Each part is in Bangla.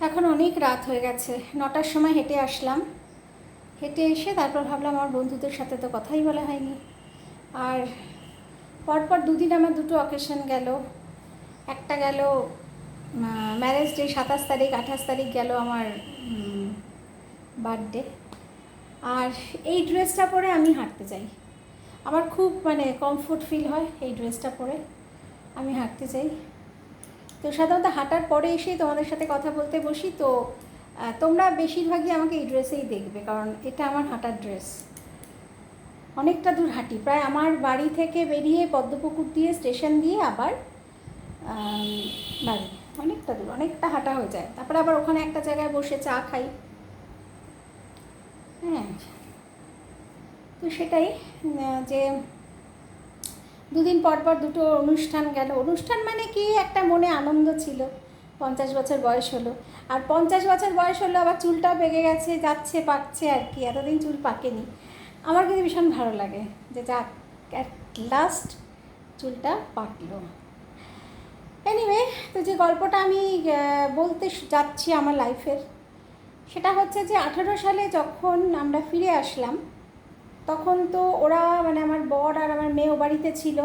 এখন অনেক রাত হয়ে গেছে, নটার সময় হেঁটে আসলাম। হেঁটে এসে তারপর ভাবলাম আমার বন্ধুদের সাথে তো কথাই বলা হয়নি। আর পরপর দুদিন আমার দুটো অকেশন গেল। একটা গেল ম্যারেজ ডে সাতাশ তারিখ, আঠাশ তারিখ গেল আমার বার্থডে আর এই ড্রেসটা পরে আমি হাঁটতে চাই। আমার খুব মানে কমফোর্ট ফিল হয় এই ড্রেসটা পরে। আমি হাঁটতে চাই। তো সাধারণত হাঁটার পরে এসেই তোমাদের সাথে কথা বলতে বসি, তো তোমরা বেশিরভাগই আমাকে এই ড্রেসেই দেখবে, কারণ এটা আমার হাঁটার ড্রেস। অনেকটা দূর হাঁটি, প্রায় আমার বাড়ি থেকে বেরিয়ে পদ্মপুকুর দিয়ে স্টেশন দিয়ে আবার বাড়ি, অনেকটা দূর, অনেকটা হাঁটা হয়ে যায়। তারপরে আবার ওখানে একটা জায়গায় বসে চা খাই। হ্যাঁ তো সেটাই যে দুদিন পর পর দুটো অনুষ্ঠান গেল। অনুষ্ঠান মানে কি? একটা মনে আনন্দ ছিল। পঞ্চাশ বছর বয়স হলো। আর পঞ্চাশ বছর বয়স হলো আবার চুলটাও পেকে গেছে, যাচ্ছে, পাকছে আর কি। এতদিন চুল পাকেনি। আমার কিন্তু ভীষণ ভালো লাগে যে যাক অ্যাট লাস্ট চুলটা পাকলো। এনিওয়ে তো যে গল্পটা আমি বলতে যাচ্ছি আমার লাইফের সেটা হচ্ছে যে আঠারো সালে যখন আমরা ফিরে আসলাম তখন তো ওরা মানে আমার বর আর আমার মেয়ে ও বাড়িতে ছিল।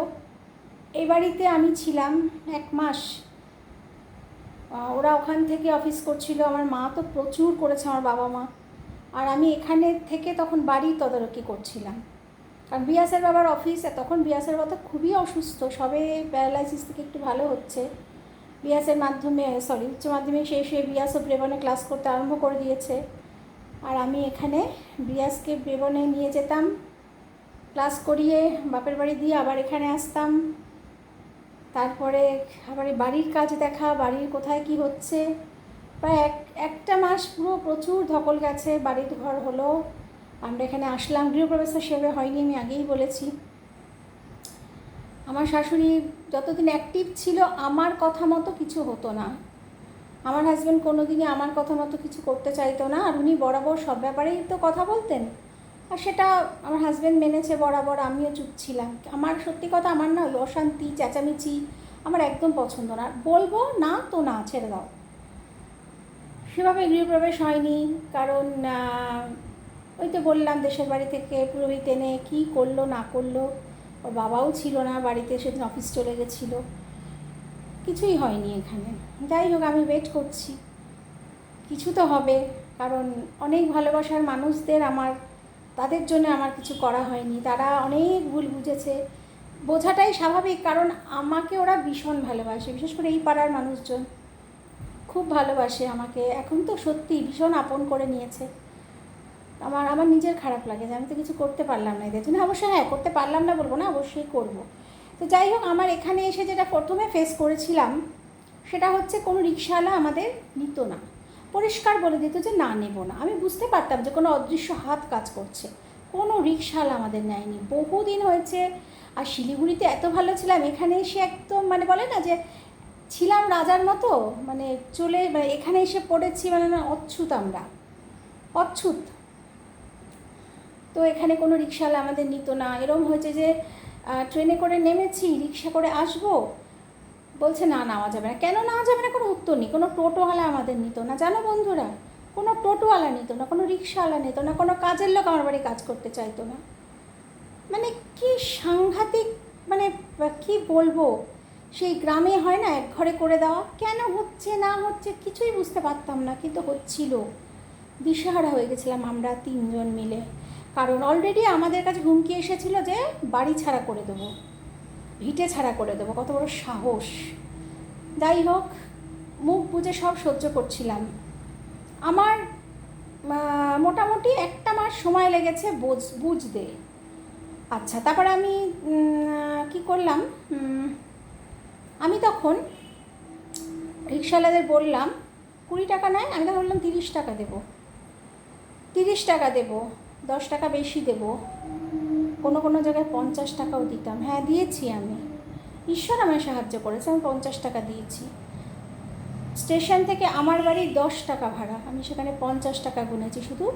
এই বাড়িতে আমি ছিলাম এক মাস। ওরা ওখান থেকে অফিস করছিল। আমার মা তো প্রচুর করেছে আমার বাবা মা। আর আমি এখানে থেকে তখন বাড়ির তদারকি করছিলাম। কারণ বিয়াসের বাবার অফিস, তখন বিয়াসের বাবা তো খুবই অসুস্থ। সবে প্যারালাইসিস থেকে একটু ভালো হচ্ছে। বিয়াসের মাধ্যমে, সরি, উচ্চ মাধ্যমিক শেষে বিয়াসও ব্রেবনে ক্লাস করতে আরম্ভ করে দিয়েছে। আর আমি এখানে বিয়াসকে ব্রেবনে নিয়ে যেতাম। ক্লাস করিয়ে বাপের বাড়ি দিয়ে আবার এখানে আসতাম। তারপরে আবার বাড়ির কাজ দেখা, বাড়ির কোথায় কি হচ্ছে। প্রায় এক, একটা মাস পুরো প্রচুর ধকল গেছে, বাড়ির ঘর হলো। আমরা এখানে আসলাম, গৃহপ্রবেশ সেভাবে হয়নি, আমি আগেই বলেছি। আমার শাশুড়ি যতদিন অ্যাক্টিভ ছিল, আমার কথা মতো কিছু হতো না। আমার হাজব্যান্ড কোনো দিনই আমার কথা মতো কিছু করতে চাইতো না, আর উনি বরাবর সব ব্যাপারেই তো কথা বলতেন। আর সেটা আমার হাজব্যান্ড মেনেছে বরাবর, আমিও চুপ ছিলাম। আমার সত্যি কথা আমার না ওই অশান্তি, চেঁচামেচি আমার একদম পছন্দ না। বলব, না তো না, ছেড়ে দাও। সেভাবে গৃহপ্রবেশ হয়নি, কারণ ওই তো বললাম দেশের বাড়ি থেকে পুরোহিত এনে কী করল, না করল। ওর বাবাও ছিল না, বাড়িতে সেদিন অফিস চলে গেছিল। কিছুই হয়নি এখানে। যাই হোক, আমি ওয়েট করছি। কিছু তো হবে, কারণ অনেক ভালোবাসার মানুষদের আমার, তাদের জন্য আমার কিছু করা হয়নি। তারা অনেক ভুল বুঝেছে। বোঝাটাই স্বাভাবিক, কারণ আমাকে ওরা ভীষণ ভালোবাসে, বিশেষ করে এই পাড়ার মানুষজন। খুব ভালোবাসে আমাকে। এখন তো সত্যি ভীষণ আপন করে নিয়েছে। আমার আমার নিজের খারাপ লাগে যে আমি তো কিছু করতে পারলাম না এদের জন্য। অবশ্যই হ্যাঁ করতে পারলাম না বলব না, অবশ্যই করব। তো যাই হোক, আমার এখানে এসে যেটা প্রথমে ফেস করেছিলাম, সেটা হচ্ছে কোনো রিক্সাওয়ালা আমাদের নিত না। পরিষ্কার বলে দিত যে, না, নেব না। আমি বুঝতে পারতাম যে, কোনো অদৃশ্য হাত কাজ করছে। কোনো রিক্সাওয়ালা আমাদের নেয়নি। বহুদিন হয়েছে, আর শিলিগুড়িতে এত ভালো ছিলাম, এখানে এসে একদম মানে বলে না যে, ছিলাম রাজার মতো মানে চলে মানে এখানে এসে পড়েছি মানে না, অচ্ছুত আমরা। অচ্ছুত। তো এখানে কোনো রিক্সাওয়ালা আমাদের নিত না। এরম হয়েছে যে ট্রেনে করে নেমেছি, রিক্সা করে আসব। বলছে, না, নেওয়া যাবে না। কেন নেওয়া যাবে না? কোনো উত্তর নেই। কোনো টোটোওয়ালা আমাদের নিত না। জানো বন্ধুরা, কোনো টোটোওয়ালা নিত না, কোনো রিক্সাওয়ালা নিত না, কোনো কাজের লোক আমার বাড়ি কাজ করতে চাইতো না। মানে কি সাংঘাতিক মানে কি বলব? সেই গ্রামে হয় না, এক ঘরে করে দেওয়া। কেন হচ্ছে, না হচ্ছে, কিছুই বুঝতে পারতাম না, কিন্তু হচ্ছিল। দিশেহারা হয়ে গেছিলাম আমরা তিনজন মিলে। কারণ অলরেডি আমাদের কাছে হুমকি এসেছিল যে বাড়ি ছাড়া করে দেবো, ভিটে ছাড়া করে দেবো, কত বড় সাহস। যাই হোক, মুখ বুঝে সব সহ্য করছিলাম। আমার মোটামুটি একটা মাস সময় লেগেছে বোঝ, বুঝতে। আচ্ছা তারপরে আমি কি করলাম? আমি তখন রিক্সাওয়ালাদের বললাম, কুড়ি টাকা নেয়, আমি তখন বললাম তিরিশ টাকা দেবো। তিরিশ টাকা দেবো। দশ টাকা বেশি দেবো। কোনো কোনো জায়গায় পঞ্চাশ টাকাও দিতাম। হ্যাঁ দিয়েছি আমি। ঈশ্বর আমায় সাহায্য করেছে, আমি পঞ্চাশ টাকা দিয়েছি। স্টেশন থেকে আমার বাড়ি দশ টাকা ভাড়া। আমি সেখানে পঞ্চাশ টাকা গুনেছি শুধু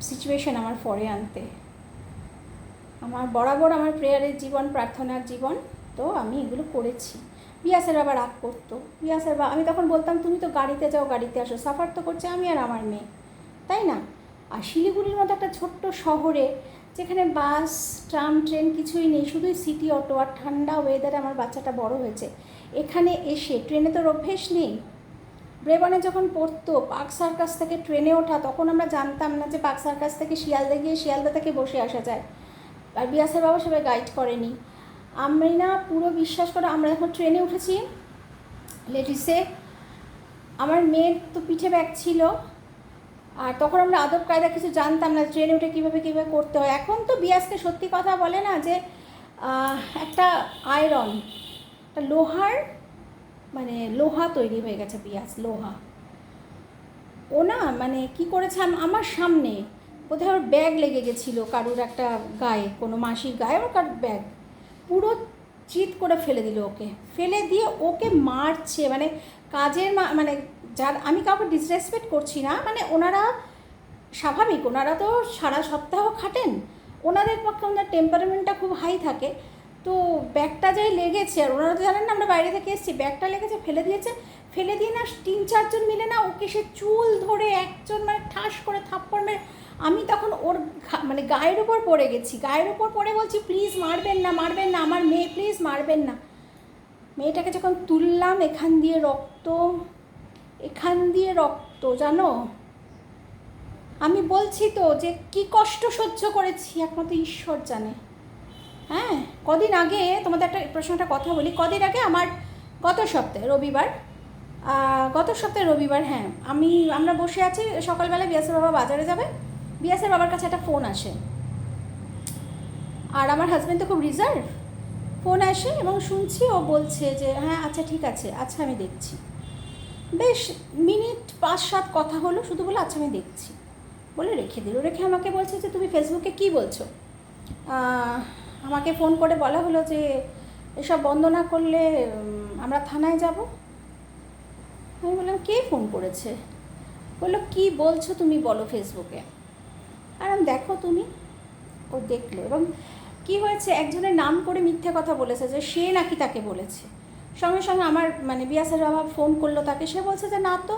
সিচুয়েশন আমার পরে আনতে। আমার বরাবর আমার প্রেয়ারের জীবন, প্রার্থনার জীবন, তো আমি এগুলো করেছি। পিয়াসের বাবা রাগ করতো। পিয়াসের বাবা আমি তখন বলতাম, তুমি তো গাড়িতে যাও, গাড়িতে আসো। সাফার তো করছে আমি আর আমার মেয়ে। তাই না? আর শিলিগুড়ির মতো একটা ছোট্ট শহরে যেখানে বাস, ট্রাম, ট্রেন কিছুই নেই, শুধুই সিটি, অটো আর ঠান্ডা ওয়েদারে আমার বাচ্চাটা বড় হয়েছে। এখানে এসে ট্রেনে তো অভ্যেস নেই। ব্রেবনে যখন পড়তো পার্ক সার্কাস থেকে ট্রেনে ওঠা, তখন আমরা জানতাম না যে পার্ক সার্কাস থেকে শিয়ালদা গিয়ে শিয়ালদা থেকে বসে আসা যায়। আর বিয়াসের বাবা সবাই গাইড করেনি। আমি না পুরো বিশ্বাস করে, আমরা যখন ট্রেনে উঠেছি। লেডিসে আমার মেয়ের তো পিঠে ব্যাগ ছিল। আর তখন আমরা আদব কায়দা কিছু জানতাম না ট্রেনে উঠে কীভাবে কীভাবে করতে হয়। এখন তো বিয়াসকে সত্যি কথা বলে না যে একটা আয়রন একটা লোহার মানে লোহা তৈরি হয়ে গেছে পিঁয়াজ লোহা। ও না মানে কি করেছে আমার সামনে, বোধহয় ওর ব্যাগ লেগে গেছিল কারুর একটা গায়ে, কোনো মাসির গায়ে ওর কার ব্যাগ পুরো চিৎ করে ফেলে দিল ওকে। ফেলে দিয়ে ওকে মারছে মানে কাজের মানে যার, আমি কাউকে ডিসরেসপেক্ট করছি না মানে ওনারা স্বাভাবিক, ওনারা তো সারা সপ্তাহ খাটেন, ওনাদের পক্ষে ওনার টেম্পারমেন্টটা খুব হাই থাকে। তো ব্যাগটা যাই লেগেছে, আর ওনারা তো জানেন না, আমরা বাইরে থেকে এসেছি, ব্যাগটা লেগেছে, ফেলে দিয়েছে, ফেলে দিয়ে না তিন চারজন মিলে না ওকে সে চুল ধরে একজন মানে ঠাস করে থাপ্পড় মেরে, আমি তখন ওর মানে গায়ের উপর পড়ে গেছি, গায়ের উপর পড়ে বলছি প্লিজ মারবেন না মারবেন না, আমার মেয়ে প্লিজ মারবেন না। মেয়েটাকে যখন তুললাম, এখান দিয়ে রক্ত এখান দিয়ে রক্ত, জানো? আমি বলছি তো যে কি কষ্ট সহ্য করেছি, একমাত্র ঈশ্বর জানে। হ্যাঁ? কদিন আগে তোমাদের একটা প্রশ্নটা কথা বলি। কদিন আগে আমার, গত সপ্তাহে, রবিবার গত সপ্তাহে রবিবার হ্যাঁ আমি, আমরা বসে আছি, সকালবেলা বিয়াসের বাবা বাজারে যাবে। বিয়াসের বাবার কাছে একটা ফোন আসে। আর আমার হাজব্যান্ড তো খুব রিজার্ভ ফোন আসে এবং শুনছি, ও বলছে যে হ্যাঁ আচ্ছা ঠিক আছে আচ্ছা আমি দেখছি। বেশ মিনিট পাঁচ সাত কথা হলো, শুধু বলে আচ্ছা আমি দেখছি। বলে রেখে দিল। রেখে আমাকে বলছে যে, তুমি ফেসবুকে কি বলছো? আমাকে ফোন করে বলা হলো যে, এসব বন্ধ না করলে আমরা থানায় যাব? আমি বললাম, কে ফোন করেছে? বলল, কি বলছো তুমি বলো ফেসবুকে আর আমি, দেখো তুমি। ও দেখল। এবং কি হয়েছে? একজনের নাম করে মিথ্যে কথা বলেছে যে, সে নাকি তাকে বলেছে। সঙ্গে সঙ্গে আমার মানে বিয়াসের বাবা ফোন করল তাকে, সে বলছে যে, না তো,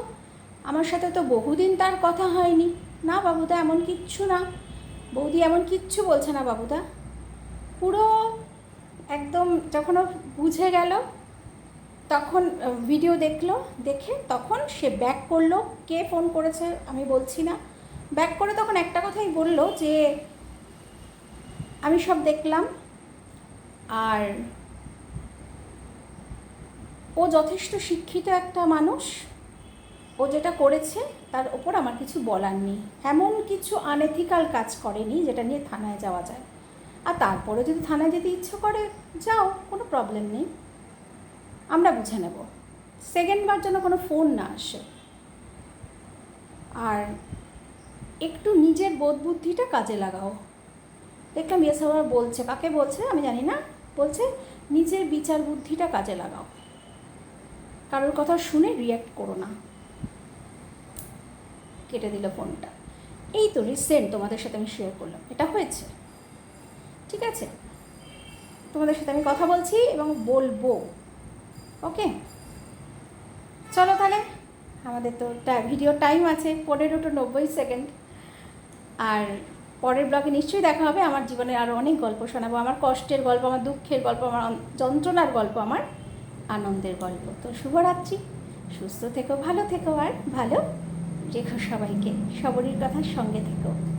আমার সাথে তো বহুদিন তার কথা হয়নি। না বাবুদা, এমন কিচ্ছু না। বৌদি এমন কিচ্ছু বলছে না বাবুদা। পুরো একদম যখন ও বুঝে গেল, তখন ভিডিও দেখল, দেখে তখন সে ব্যাক করল। কে ফোন করেছে আমি বলছি না। ব্যাক করে তখন একটা কথাই বলল যে, আমি সব দেখলাম। আর ও যথেষ্ট শিক্ষিত একটা মানুষ। ও যেটা করেছে, তার ওপর আমার কিছু বলার নেই। এমন কিছু আনএথিক্যাল কাজ করেনি, যেটা নিয়ে থানায় যাওয়া যায়। আর তারপরে যদি থানায় যেতে ইচ্ছে করে, যাও, কোনো প্রবলেম নেই। আমরা বুঝে নেব। সেকেন্ডবার যেন কোনো ফোন না আসে। আর একটু নিজের বোধ বুদ্ধিটা কাজে লাগাও। দেখলাম ইয়েস বলছে। কাকে বলছে? আমি জানি না। বলছে, নিজের বিচার বুদ্ধিটা কাজে লাগাও। কারোর কথা শুনে রিয়্যাক্ট করো না। কেটে দিল ফোনটা। এই তো রিসেন্ট তোমাদের সাথে আমি শেয়ার করলাম। এটা হয়েছে। ঠিক আছে? তোমাদের সাথে আমি কথা বলছি এবং বলব। ওকে চলো তাহলে। আমাদের তো ভিডিও টাইম আছে পনেরো টু নব্বই সেকেন্ড আর পরের ব্লগে নিশ্চয়ই দেখা হবে। আমার জীবনের আরও অনেক গল্প শোনাবো। আমার কষ্টের গল্প, আমার দুঃখের গল্প, আমার যন্ত্রণার গল্প আমার আনন্দের গল্প। তো শুভরাত্রি। সুস্থ থেকো, ভালো থেকো, আর ভালো রেখো সবাইকে। সবরীর কথার সঙ্গে থেকো।